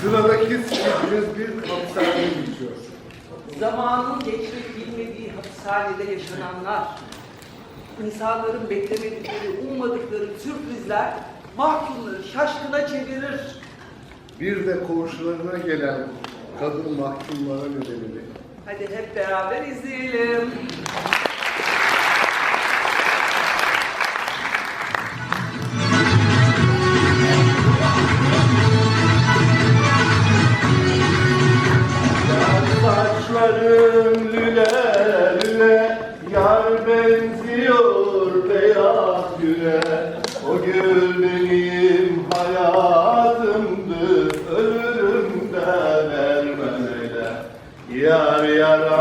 Sıradaki sürpriz bir hapishaneye geçiyor. Zamanın geçmek hapishanede yaşananlar, insanların beklemedikleri, ummadıkları sürprizler Bir de koğuşlarına gelen kadın mahkumlara yönelik. Hadi hep beraber izleyelim.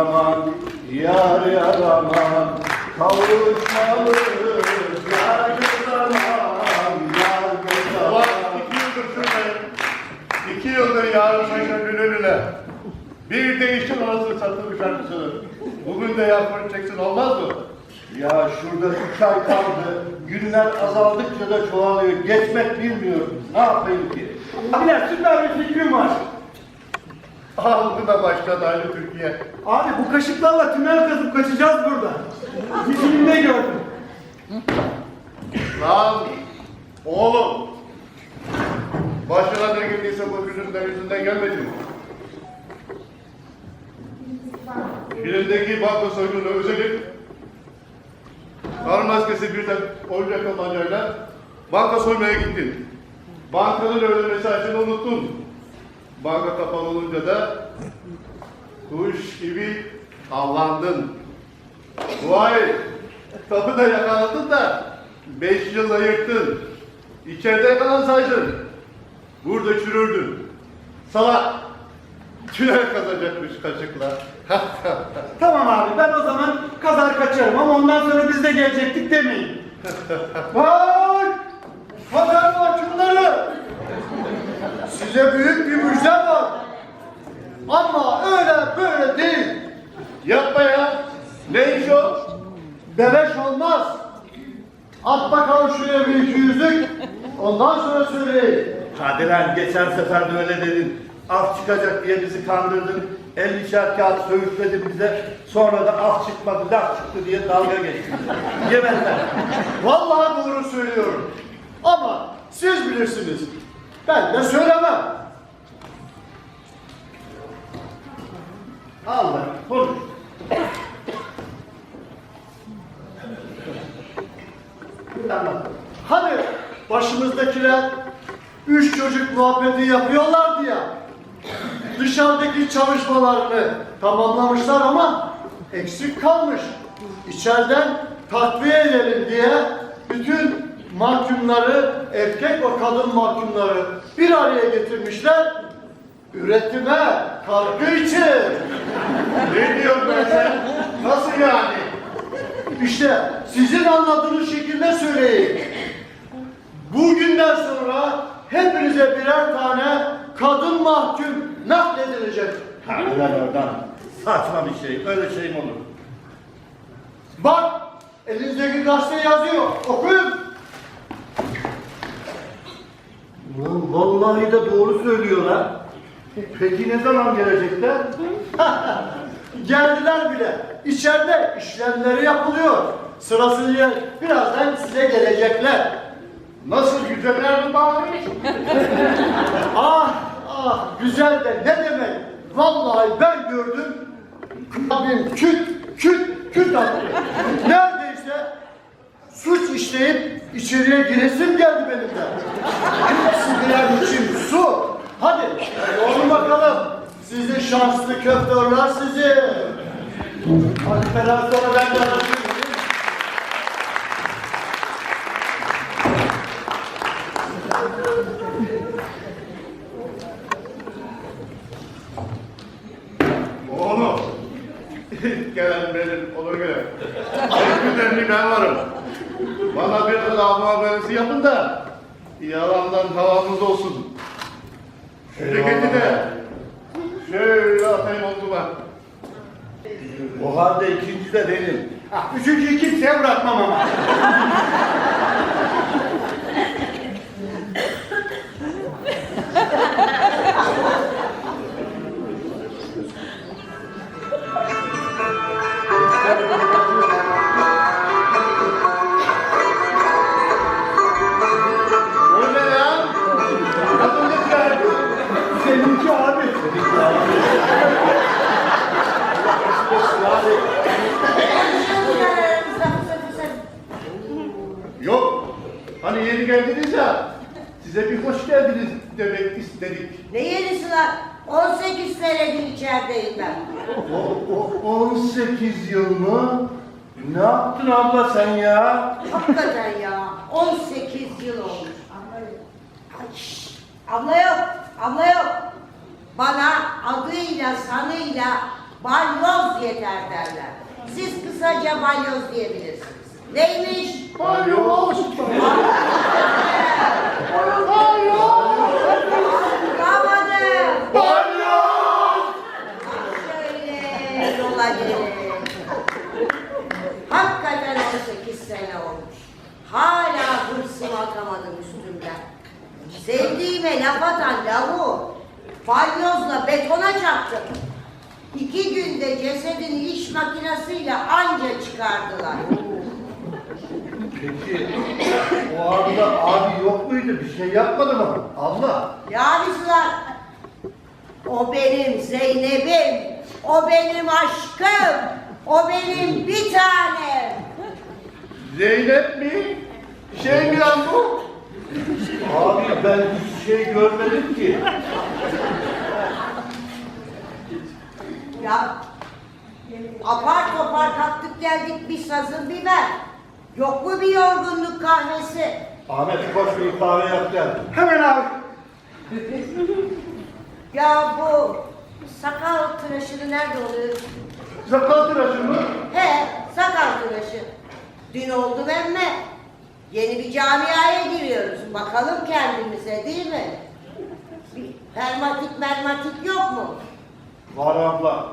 Yar aman Yar yar aman Kavuşmalıyız Yar bir zaman Yar bir zaman iki yıldır şuradayım. İki yıldır yarın başa günününe. Bir değişim arası satılmış şarkısını. Bugün de yapacaksın olmaz mı? Ya şurada üç ay kaldı. Günler azaldıkça da çoğalıyor. Geçmek bilmiyor. Ne yapayım ki? Abiler süper bir fikrim var. Aldı da başladı aynı Türkiye. Abi bu kaşıklarla tünel kazıp kaçacağız burada. Bir filmde gördüm. Lan oğlum. Başına ne geldiyse bu yüzünden yüzünden gelmedi mi? Filmdeki banka soygunu özellik kar maskesi birden oyuncak tabancayla banka soymaya gittin. Bankanın ödemesi açını unuttun. Banka kapalı olunca da kuş gibi avlandın. Bu ay kapıda yakaladın da beş yılda yırttın. İçeride kalansaydın burada çürürdün. Salak tünel kazacakmış kaşıkla. Tamam abi ben o zaman kazar kaçarım ama ondan sonra biz de gelecektik demeyin. Bak! Pazar mahkumları! Size büyük bir müjde var. Ama öyle böyle değil. Yapma ya. Ne iş o? Beleş olmaz. At bakalım şuraya bir iki yüzlük. Ondan sonra söyleyeyim. Hadi lan geçen sefer de öyle dedin. Af çıkacak diye bizi kandırdın. 50'şer kağıt söğüşledin bize. Sonra da af çıkmadı, laf çıktı diye dalga geçtin. Yemezler. Vallahi doğru söylüyorum. Ama siz bilirsiniz. Ben de söylemem. Allah konuş. Hani başımızdakiler üç çocuk muhabbeti yapıyorlardı ya. Dışarıdaki çalışmalarını tamamlamışlar ama eksik kalmış. İçeriden takviye edelim diye bütün mahkumları, erkek ve kadın mahkumları bir araya getirmişler. Üretime katkı için. Ne diyorsun ben sen? Nasıl yani? İşte sizin anladığınız şekilde söyleyeyim. Bugünden sonra hepinize birer tane kadın mahkum nakledilecek. Lan oradan. Saçma bir şey. Öyle şey mi olur? Bak elinizdeki gazete yazıyor. Okuyun. Ulan vallahi de doğru söylüyorlar. Peki ne zaman gelecekler? Geldiler bile. İçeride işlemleri yapılıyor. Sırasıyla. Birazdan size gelecekler. Nasıl güzeller mi? Ah ah güzel de ne demek. Vallahi ben gördüm. Abim küt küt küt attı. Neredeyse suç işleyip içeriye giresim geldi benim de. Hepsi birer için su. Hadi olun bakalım. Sizi şanslı köftörler sizi. Hadi falan sonra ben de anlatayım. Oğlum. Gelen benim ona göre. En güzelli ben varım. Bana bir de daha muhaberesi yapın da yalandan havamız olsun. Şu ceketi de şöyle atayım omzuma. O halde ikinci de benim. Ah, Üçüncüyü kimseye bırakmam ama. Geldiniz ya. Size bir hoş geldiniz demek istedik. Ne yenisi lan? 18 senedir içerideyim ben. O, o 18 yıl mı? Ne yaptın abla sen ya? Hakikaten ya. 18 yıl olmuş. Ay, şşt! Abla yok. Abla yok. Bana adıyla sanıyla balyoz yeter derler. Siz kısaca balyoz diyebilirsiniz. Neymiş? Balyoz. Bulamadım. Balyoz. Şöyle yola gelin. Hakikaten 18 sene olmuş. Hala hırsımı atamadım üstümden. Sevdiğime laf atan lavu balyozla betona çaktım. İki günde cesedini iş makinesiyle anca çıkardılar. Peki o anda abi yok muydu? Bir şey yapmadı mı? Abla. Yavizler, o benim Zeynep'im, o benim aşkım, o benim bir tanem. Zeynep mi? Şey mi lan bu? Abi ben hiç şey görmedim ki. Ya apar topar kalktık geldik bir sazın biber. Yok mu bir yorgunluk kahvesi? Ahmet koş bir kahve yap gel. Hemen abi. Ya bu sakal tıraşını nerede oluyor? Sakal tıraşı mı? He, sakal tıraşı. Dün oldu emme. Yeni bir camiaya giriyoruz. Bakalım kendimize değil mi? Permatik mermatik yok mu? Var abla.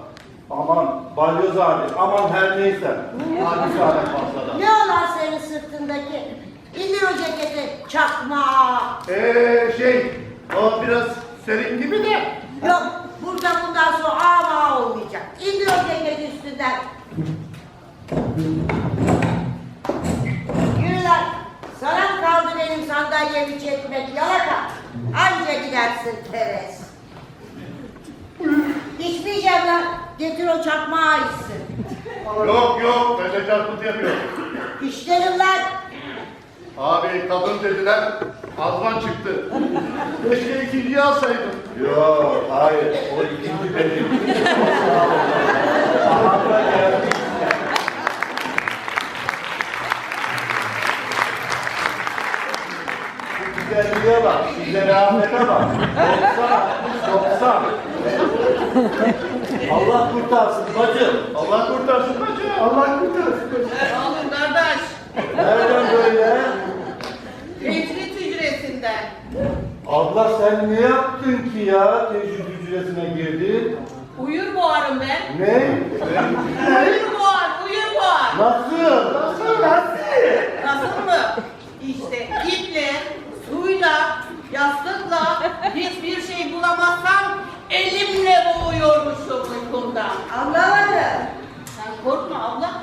Aman balyoz abi. Aman her neyse. Abi sana fazladan. Ne olan senin sırtındaki? İndir o ceketi çakma. Ee şey, o biraz serin gibi de. Yok burada bundan sonra ama olmayacak. İndir o ceketi üstünden. Yürü lan. Sana mı kaldı sandalyemi çekmek yalaka? Anca gidersin teres. İçmeyeceğim lan. Getir o çakmağı içsin. Yok yok, ben de çarpıntı yapıyorum. İşlerim lan. Abi kadın dediler, azman çıktı. Keşke ikinciyi alsaydım. Yok hayır. O ikinci benim. Aman da geldi. Güzelliğe bak, şu zerafete bak. 90, 90. Allah kurtarsın bacım. Allah kurtarsın bacım. Allah kurtarsın. Oğlum kardeş, Nereden böyle? tecrit hücresinden. Abla sen ne yaptın ki ya? Tecrübe hücresine girdin. Uyur boğarım ben. Ne? Uyur boğar, uyur boğar. Nasıl? Nasıl? Nasıl? Nasıl mı? İşte iple, suyla, yastıkla hiçbir şey bulamazsam elimle boğuyormuşum uykumda. Anlamadım. Sen korkma abla.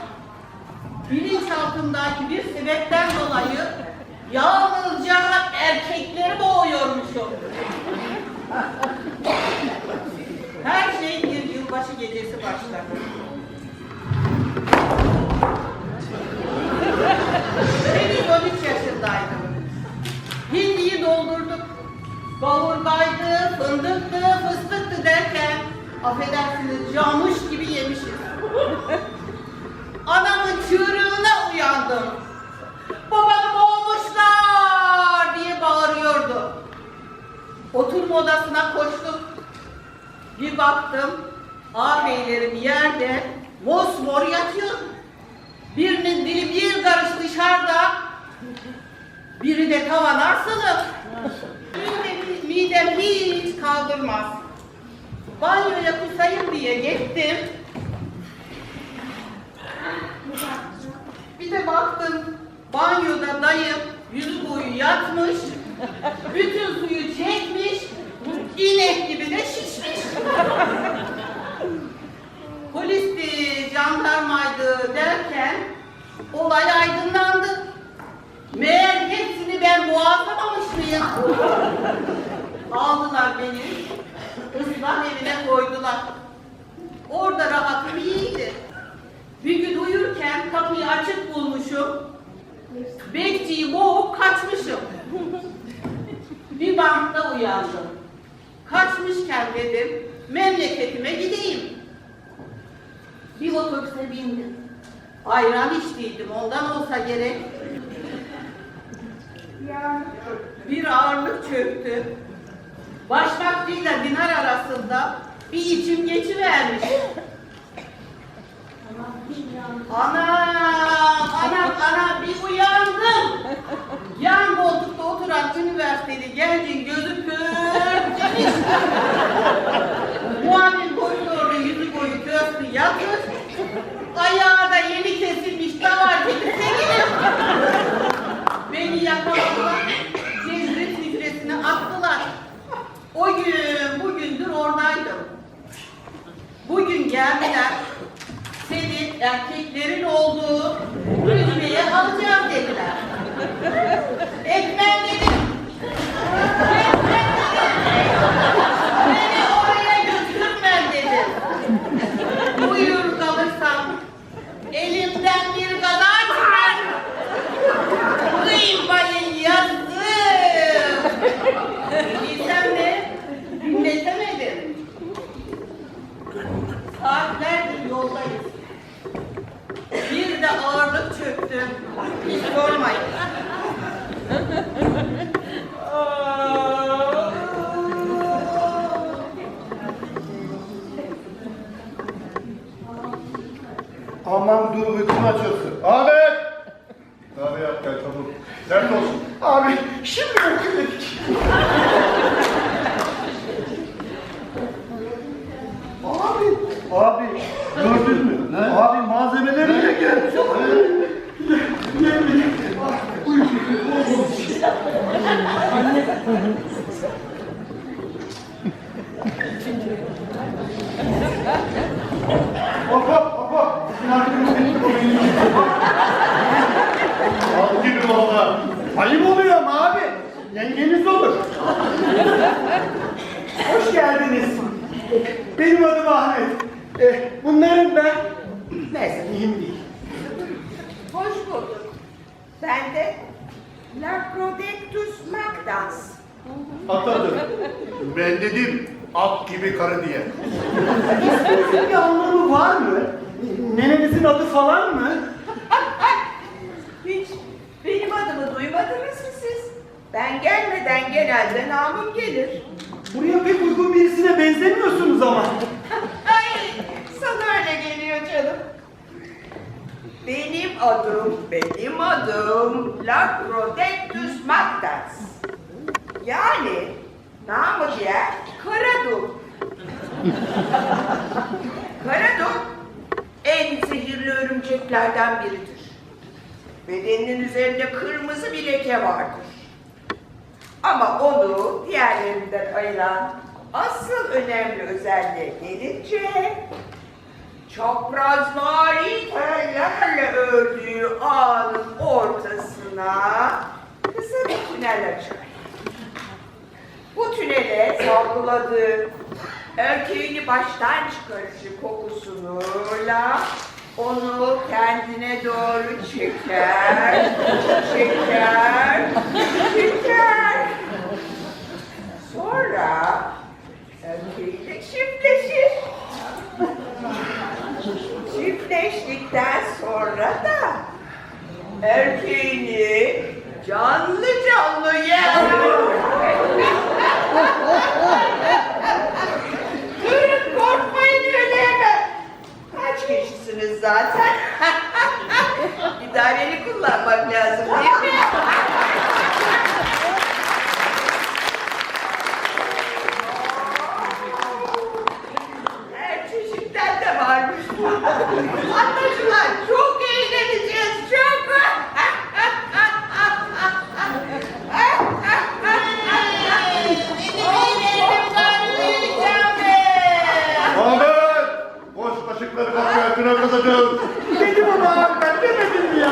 Bilinçaltımdaki bir sebepten dolayı yalnızca erkekleri boğuyormuşum. Her şey bir yılbaşı gecesi başlar. Henüz 13 yaşındaydım. Hindiyi doldurduk. Kavurgaydı, fındıktı, affedersiniz camış gibi yemişiz. Anamın çığırığına uyandım. Babamı boğmuşlar diye bağırıyordu. Oturma odasına koştum. Bir baktım ağabeylerim yerde mosmor yatıyor. Birinin dili bir karış dışarıda, biri de tavan arsınıp. Biri de bir midem hiç kaldırmaz. Banyoya kusayım diye gittim. Bir de baktım banyoda dayım yüzü boyu yatmış. Bütün suyu çekmiş. inek gibi de şişmiş. Polisti, jandarmaydı derken olay aydınlandı. Meğer hepsini ben boğazlamamış mıyım? Aldılar beni, ıslah evine koydular. Orada rahatım iyiydi. Bir gün uyurken kapıyı açık bulmuşum. Bekçiyi boğup kaçmışım. Bir bankta uyandım. Kaçmışken dedim, memleketime gideyim. Bir otobüse bindim. Ayran içtiydim, ondan olsa gerek. Bir ağırlık çöktü. Başmakçıyla dinar arasında bir içim geçivermiş. Anam, anam, anam bir uyandım. Yan koltukta oturan üniversiteli gencin gözü pörtlemiş. Muavin koridorda yüzü boyu köstü yatır. Ayağı da yeni kesilmiş davar gibi sekilir. Beni yakaladılar. Cezret hücresine attılar. O gün bugündür oradaydım. Bugün geldiler. Seni erkeklerin olduğu hücreye alacağım dediler. Ekmen dedim. Ekmen dedim. Beni oraya götürmen dedim. Uyur kalırsam elimden bir kadar çıkar. Kıyım bayın yazdım. Bilsem de dinletemedim. Saatlerdir yoldayız. Bir de ağırlık çöktü. Hiç sormayın. Aman dur uykum açılsın. Ahmet! Kahve yap gel Sert olsun. Abi şimdi öküledik. Abi, abi gördün mü? Abi malzemeleriyle gelmiş. Hop hop hop hop. Al gibi valla. Ayıp oluyor ama abi. Yengeniz olur. Hoş geldiniz. Benim adım Ahmet. Eh, bunların ben... Neyse mühim değil. Hoş bulduk. Ben de Lacrodectus magdans. Atadır. Ben dedim at gibi karı diye. Bir anlamı var mı? Nenenizin adı falan mı? Hiç benim adımı duymadınız mı siz? Ben gelmeden genelde namım gelir. Buraya pek uygun birisine benzemiyorsunuz ama. Ay, sana öyle geliyor canım. Benim adım, benim adım Lacrodectus magdans. Yani namı diğer Karadul. Karadul en zehirli örümceklerden biridir. Bedeninin üzerinde kırmızı bir leke vardır. Ama onu diğerlerinden ayıran asıl önemli özelliğe gelince çaprazvari tellerle ördüğü ağın ortasına kısa bir tünel açar. Bu tünele salgıladığı erkeğini baştan çıkarıcı kokusunuyla onu kendine doğru çeker, çeker, çeker. Sonra erkeğiyle çiftleşir. Çiftleştikten sonra da erkeğini canlı canlı yer. Durun korkmayın öyle. Kaç kişisiniz zaten? İdareli kullanmak lazım değil mi? varmış burada. Atacılar çok eğleneceğiz, çok. Ahmet! Boş kaşıkları kapıya. Dedim ama ben demedim ya.